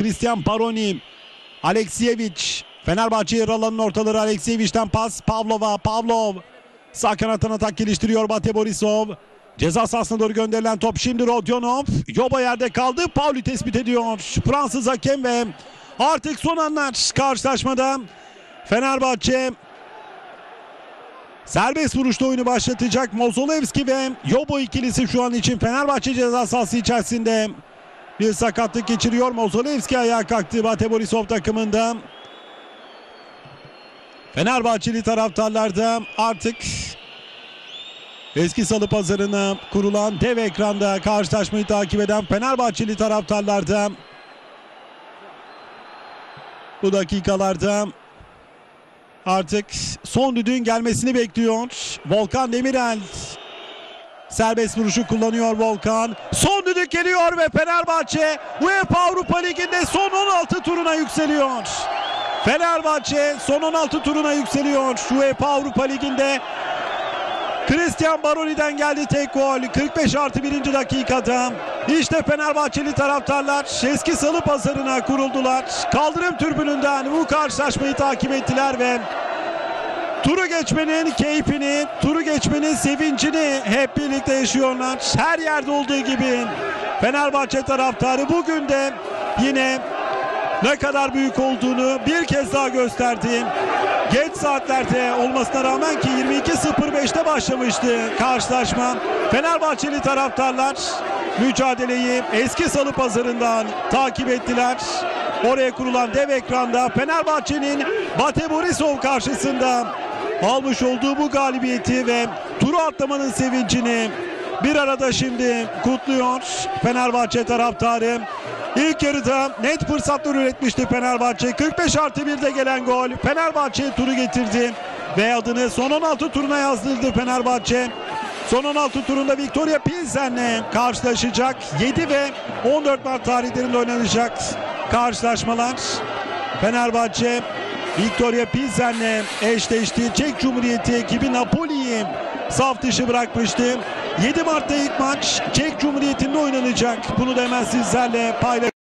Christian Baroni. Aleksiyeviç. Fenerbahçe yer alanın ortaları Aleksiyeviç'ten pas. Pavlova. Pavlov. Sağ kanattan atak geliştiriyor Bate Borisov. Ceza sahasına doğru gönderilen top şimdi Rodionov. Yoba yerde kaldı. Pauli tespit ediyor. Fransız hakem ve artık son anlar karşılaşmada. Fenerbahçe serbest vuruşta oyunu başlatacak. Mozolevski ve Yobo ikilisi şu an için Fenerbahçe ceza sahası içerisinde bir sakatlık geçiriyor. Mozolevski ayağa kalktı Bate Borisov takımında. Fenerbahçeli taraftarlarda artık eski salı pazarına kurulan dev ekranda karşılaşmayı takip eden Fenerbahçeli taraftarlarda bu dakikalarda artık son düdüğün gelmesini bekliyor. Volkan Demirel serbest vuruşu kullanıyor Volkan. Son geliyor ve Fenerbahçe UEFA Avrupa Ligi'nde son 16 turuna yükseliyor. Fenerbahçe son 16 turuna yükseliyor. UEFA Avrupa Ligi'nde Christian Baroni'den geldi tek gol. 45 artı 1. dakikada. İşte Fenerbahçeli taraftarlar eski salı pazarına kuruldular. Kaldırım türbününden bu karşılaşmayı takip ettiler ve turu geçmenin keyfini, turu geçmenin sevincini hep birlikte yaşıyorlar. Her yerde olduğu gibi Fenerbahçe taraftarı bugün de yine ne kadar büyük olduğunu bir kez daha gösterdi. Geç saatlerde olmasına rağmen ki 22.05'te başlamıştı karşılaşma. Fenerbahçeli taraftarlar mücadeleyi eski salı pazarından takip ettiler. Oraya kurulan dev ekranda Fenerbahçe'nin Bate Borisov karşısında almış olduğu bu galibiyeti ve turu atlamanın sevincini bir arada şimdi kutluyor Fenerbahçe taraftarı. İlk yarıda net fırsatlar üretmişti Fenerbahçe. 45 artı 1'de gelen gol Fenerbahçe turu getirdi. Ve adını son 16 turuna yazdırdı Fenerbahçe. Son 16 turunda Victoria Pilsen'le karşılaşacak. 7 ve 14 Mart tarihlerinde oynanacak karşılaşmalar. Fenerbahçe Victoria Pilsen'le eşleşti. Çek Cumhuriyeti ekibi Napoli'yi saf dışı bırakmıştı. 7 Mart'ta ilk maç Çek Cumhuriyeti'nde oynanacak. Bunu da hemen sizlerle paylaşacağım.